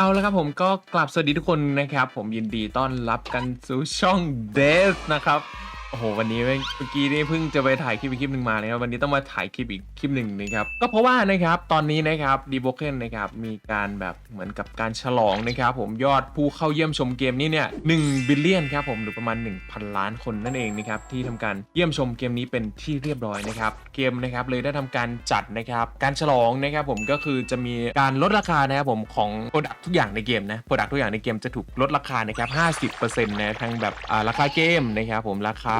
เอาละครับผมก็กลับสวัสดีทุกคนนะครับ ผมยินดีต้อนรับกันสู่ช่องเดสนะครับ โอ้โหวันนี้เมื่อกี้นี่เพิ่งจะไปถ่ายคลิปอีกคลิปหนึ่งมานะครับวันนี้ต้องมาถ่ายคลิปอีกคลิปหนึ่งนะครับก็เพราะว่านะครับตอนนี้นะครับดีโบเกนนะครับมีการแบบเหมือนกับการฉลองนะครับผมยอดผู้เข้าเยี่ยมชมเกมนี้เนี่ยหนึ่งบิลเลียนครับผมหรือประมาณ 1,000 ล้านคนนั่นเองนะครับที่ทำการเยี่ยมชมเกมนี้เป็นที่เรียบร้อยนะครับเกมนะครับเลยได้ทำการจัดนะครับการฉลองนะครับผมก็คือจะมีการลดราคานะครับผมของโปรดักทุกอย่างในเกมนะโปรดักทุกอย่างในเกมจะถูกลดราคานะครับ50%นะทั้งแบบราคาเกมนะครับผมราคา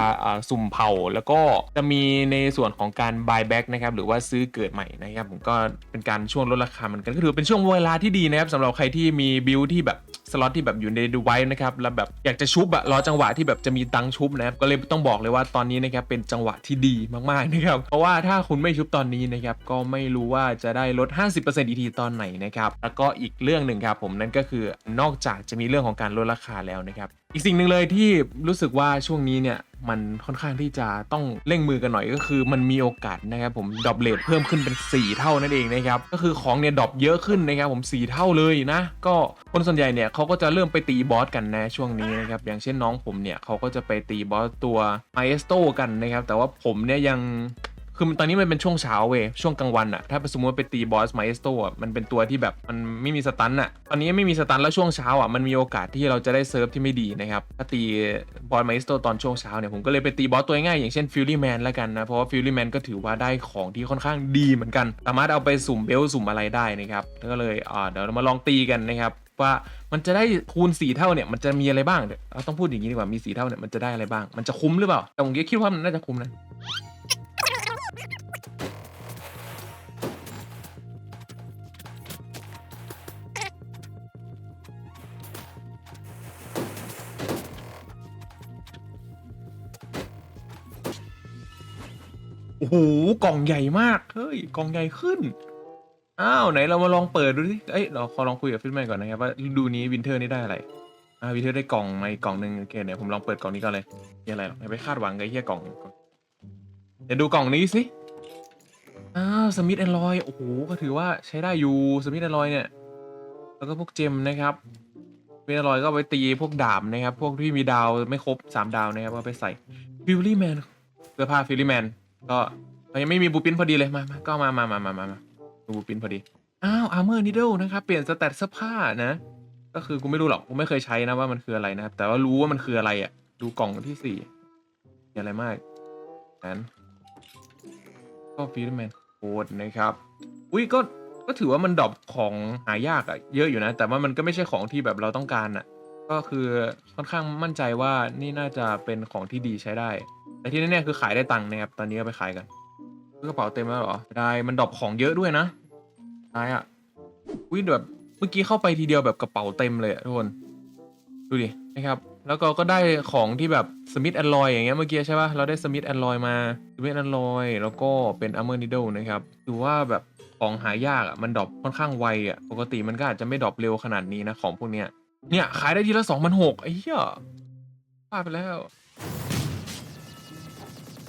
สุ่มเผา แล้วก็จะมีในส่วนของการ buy back นะครับหรือว่าซื้อเกิดใหม่นะครับผมก็เป็นการช่วงลดราคาเหมือนกันก็ถือเป็นช่วงเวลาที่ดีนะครับสำหรับใครที่มีบิลที่แบบสล็อตที่แบบอยู่ในดูไว้นะครับแล้วแบบอยากจะชุบอะรอจังหวะที่แบบจะมีตังค์ชุบนะครับก็เลยต้องบอกเลยว่าตอนนี้นะครับเป็นจังหวะที่ดีมากๆนะครับเพราะว่าถ้าคุณไม่ชุบตอนนี้นะครับก็ไม่รู้ว่าจะได้ลด 50%อีกทีตอนไหนนะครับแล้วก็อีกเรื่องหนึ่งครับผมนั่นก็คือนอกจากจะมีเรื่องของการลดราคาแล้วนะครับ อีกสิ่งหนึ่งเลยที่รู้สึกว่าช่วงนี้เนี่ยมันค่อนข้างที่จะต้องเร่งมือกันหน่อยก็คือมันมีโอกาสนะครับผมดรอปเลทเพิ่มขึ้นเป็น 4 เท่านั่นเองนะครับก็คือของเนี่ยดรอปเยอะขึ้นนะครับผม4เท่าเลยนะ ก็คนส่วนใหญ่เนี่ยเขาก็จะเริ่มไปตีบอสกันนะช่วงนี้นะครับอย่างเช่นน้องผมเนี่ยเขาก็จะไปตีบอสตัวไมเอสโตกันนะครับแต่ว่าผมเนี่ยยัง คือตอนนี้มันเป็นช่วงเช้าเว้ยช่วงกลางวันอะถ้าสมมติว่าไปตีบอสไมเอสโตะมันเป็นตัวที่แบบมันไม่มีสตันอะตอนนี้ไม่มีสตันแล้วช่วงเช้าอะมันมีโอกาสที่เราจะได้เซิร์ฟที่ไม่ดีนะครับถ้าตีบอสไมเอสโตตอนช่วงเช้าเนี่ยผมก็เลยไปตีบอสตัวง่ายอย่างเช่นฟิลลี่แมนแล้วกันนะเพราะว่าฟิลลี่แมนก็ถือว่าได้ของที่ค่อนข้างดีเหมือนกัน สามารถเอาไปสุ่มเบลสุ่มอะไรได้นะครับก็เลยอ่าเดี๋ยวเรามาลองตีกันนะครับว่ามันจะได้คูณ 4 เท่าเนี่ยมันจะมีอะไรบ้างเดี๋ยวเราต้องพูดอย่างนี้ดีกว่ามี 4 เท่าเนี่ยมันจะได้อะไรบ้างมันจะคุ้มหรือเปล่าแต่ผมคิดว่ามันน่าจะคุ้มนะ โอ้โหกล่องใหญ่มาก เฮ้ย กล่องใหญ่ขึ้น อ้าว ไหนเรามาลองเปิดดูสิเอ้ย เราขอลองคุยกับฟิตแมนก่อนนะครับว่าฤดูนี้วินเทอร์นี่ได้อะไร อ่า วินเทอร์ได้กล่องมาอีกกล่องหนึ่งโอเคเดี๋ยวผมลองเปิดกล่องนี้ก่อนเลยมีอะไรหรอกอย่าไปคาดหวังกับไอ้เหี้ยกล่อง เดี๋ยวดูกล่องนี้สิ อ้าว สมิธแอนลอย โอ้โห ก็ถือว่าใช้ได้อยู่ สมิธแอนลอยเนี่ย แล้วก็พวกเจมนะครับสมิธแอนลอยก็ไปตีพวกดาบนะครับ พวกที่มีดาวไม่ครบสามดาวนะครับก็ไปใส่ฟิลลี่แมนเสื้อผ้าฟิลลี่แมน ก็ยังไม่มีบูปินพอดีเลยมามาก็มามามามามามาบูปินพอดี อ้าวอาร์เมอร์นิดเดิลนะครับ เปลี่ยนสเตตเสื้อผ้านะ ก็คือกูไม่รู้หรอกกูไม่เคยใช้นะว่ามันคืออะไรนะครับ แต่ว่ารู้ว่ามันคืออะไรอะ่ะ ดูกล่องที่สี่มีอะไรมากนั้นก็ฟิลแมนโคดนะครับ อุ้ยก็ก็ถือว่ามันดรอปของหายากอะเยอะอยู่นะ แต่ว่ามันก็ไม่ใช่ของที่แบบเราต้องการอะก็คือค่อนข้างมั่นใจว่านี่น่าจะเป็นของที่ดีใช้ได้ แต่ที่แน่ๆคือขายได้ตังค์นะครับตอนนี้ก็ไปขายกันกระเป๋าเต็มแล้วเหรอได้มันดรอปของเยอะด้วยนะได้อะอุ้ยแบบเมื่อกี้เข้าไปทีเดียวแบบกระเป๋าเต็มเลยทุกคนดูดินะครับ แล้วก็ก็ได้ของที่แบบสมิธแอนลอยอย่างเงี้ยเมื่อกี้ใช่ป่ะเราได้สมิธแอนลอยมาสมิธแอนลอยแล้วก็เป็นอัมเมอร์นิดเดิลนะครับถือว่าแบบของหายากอะมันดรอปค่อนข้างไวอะปกติมันก็อาจจะไม่ดรอปเร็วขนาดนี้นะของพวกเนี้ยเนี่ยขายได้ทีละสองพันหกไอ้เหี้ยพลาดไปแล้ว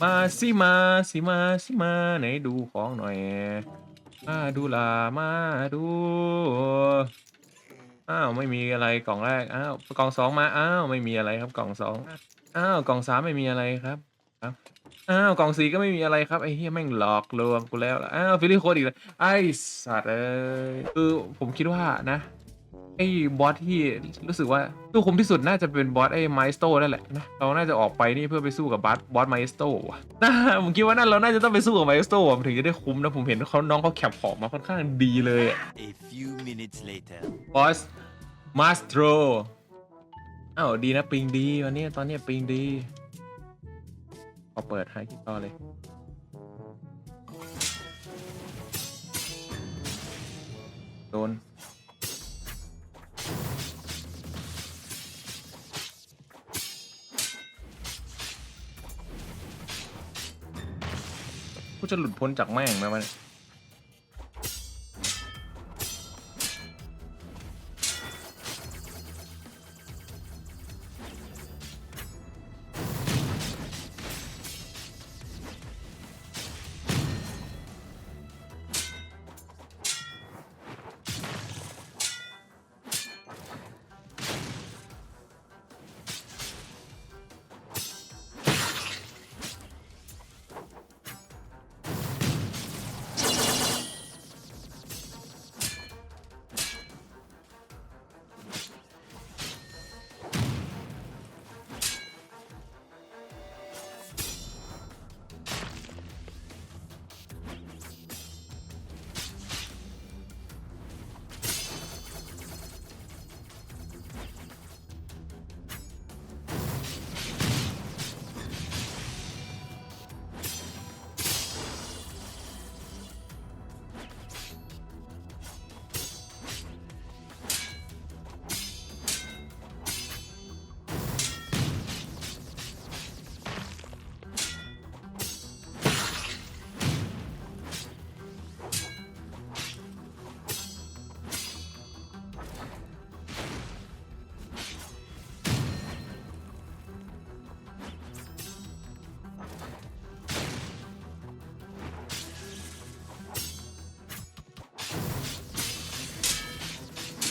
มาสิมาสิมาสิมาไหนดูของหน่อย มาดูลามาดูอ้าวไม่มีอะไรกล่องแรกอ้าวกล่องสองมาอ้าวไม่มีอะไรครับกล่องสองอ้าวกล่องสามไม่มีอะไรครับครับอ้าวกล่องสี่ก็ไม่มีอะไรครับไอ้เฮียแม่งหลอกลวงกูแล้วอ้าวฟิลลี่โคดอีกแล้วไอ้สัตว์เอ้ยคือผมคิดว่านะ ไอ้บอสที่รู้สึกว่าตู้คุมที่สุดน่าจะเป็นบอสไอ้ไมสโตนั่นแหละนะเราน่าจะออกไปนี่เพื่อไปสู้กับบอสบอสไมสโตว่ะน่าผมคิดว่านั่นเราน่าจะต้องไปสู้กับไมสโตมันถึงจะได้คุ้มนะผมเห็นเขาน้องเขาแคปของมาค่อนข้างดีเลยอะ A few minutes later. บอสมาสโตรอ้าวดีนะปิงดีวันนี้ตอนนี้ปิงดีพอเปิดให้ที่ต่อเลยโดน กูจะหลุดพ้นจากแม่งไหมวะเนี่ย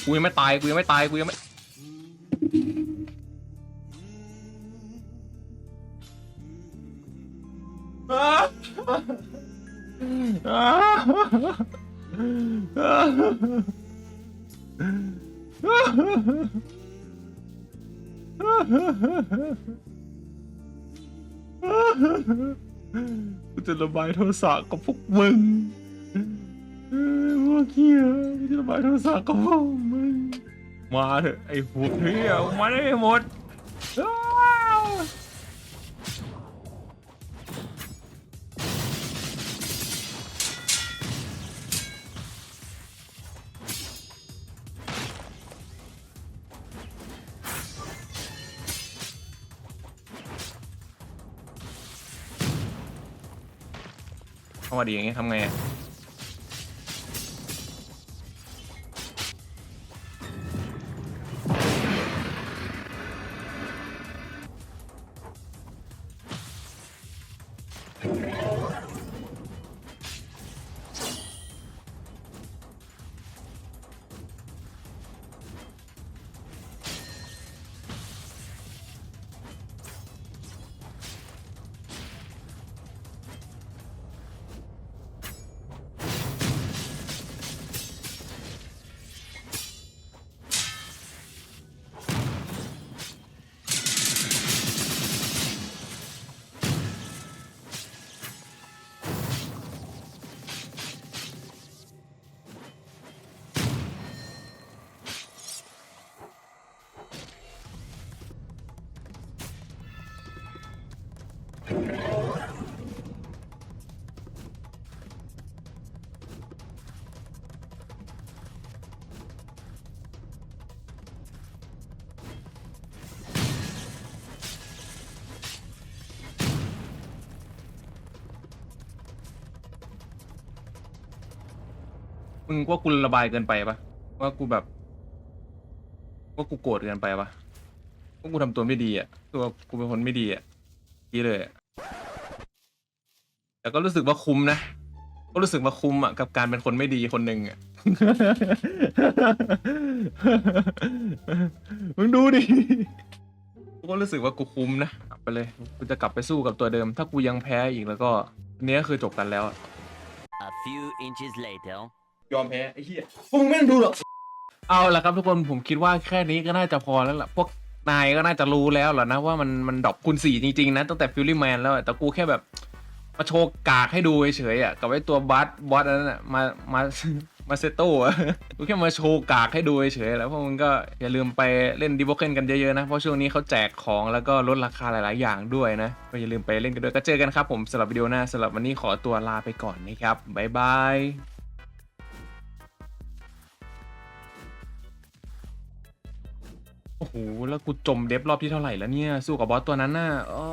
กูยังไม่ตายกูยังไม่ตายกูยังไม่อ้าอ้ากูจะระบายโทรศัพท์กับพวกมึงเออพวกเฮียกูจะระบายโทรศัพท์กับพวกมึง มาเถอะไอ้พวกเฮียมาได้หมดเข้ามาดีอย่างงี้ทำไงอะ มึงว่ากูระบายเกินไปปะว่ากูแบบ ว่ากูโกรธเกินไปปะว่ากูทำตัวไม่ดีอะ ตัวกูเป็นคนไม่ดีอะนี่เลยอะแต่ก็รู้สึกว่าคุ้มนะ ก็รู้สึกว่าคุ้มอะกับการเป็นคนไม่ดีคนหนึ่งอะ มึงดูดิ กูก็รู้สึกว่ากูคุ้มนะกลับไปเลย กูจะกลับไปสู้กับตัวเดิม ถ้ากูยังแพ้อีกแล้วก็อันนี้ก็คือจบกันแล้วอะ A few inches later. ยอมแพ้ไอ้เหี้ยพวกมึงไม่ต้องดูหรอกเอาละครับทุกคนผมคิดว่าแค่นี้ก็น่าจะพอแล้วล่ะพวกนายก็น่าจะรู้แล้วแหละนะว่ามันมันดรอปคูณสี่จริงๆนะตั้งแต่ฟิลลี่แมนแล้วอะแต่กูแค่แบบมาโชว์กากให้ดูเฉยๆอะกับไอ้ตัวบัสบอสอันนั้นอะมามามาเซโต้อะกูแค่มาโชว์กากให้ดูเฉยๆแล้วพวกมึงก็อย่าลืมไปเล่นดิวเคนกันเยอะๆนะ เพราะช่วงนี้เขาแจกของแล้วก็ลดราคาหลายๆอย่างด้วยนะก็อย่าลืมไปเล่นกันด้วยก็เจอกันครับผมสำหรับวิดีโอหน้าสำหรับวันนี้ขอตัวลาไปก่อนนะครับบ๊ายบาย โอ้โห แล้วกูจมเดฟรอบที่เท่าไหร่แล้วเนี่ย สู้กับบอสตัวนั้นน่ะอ๋อ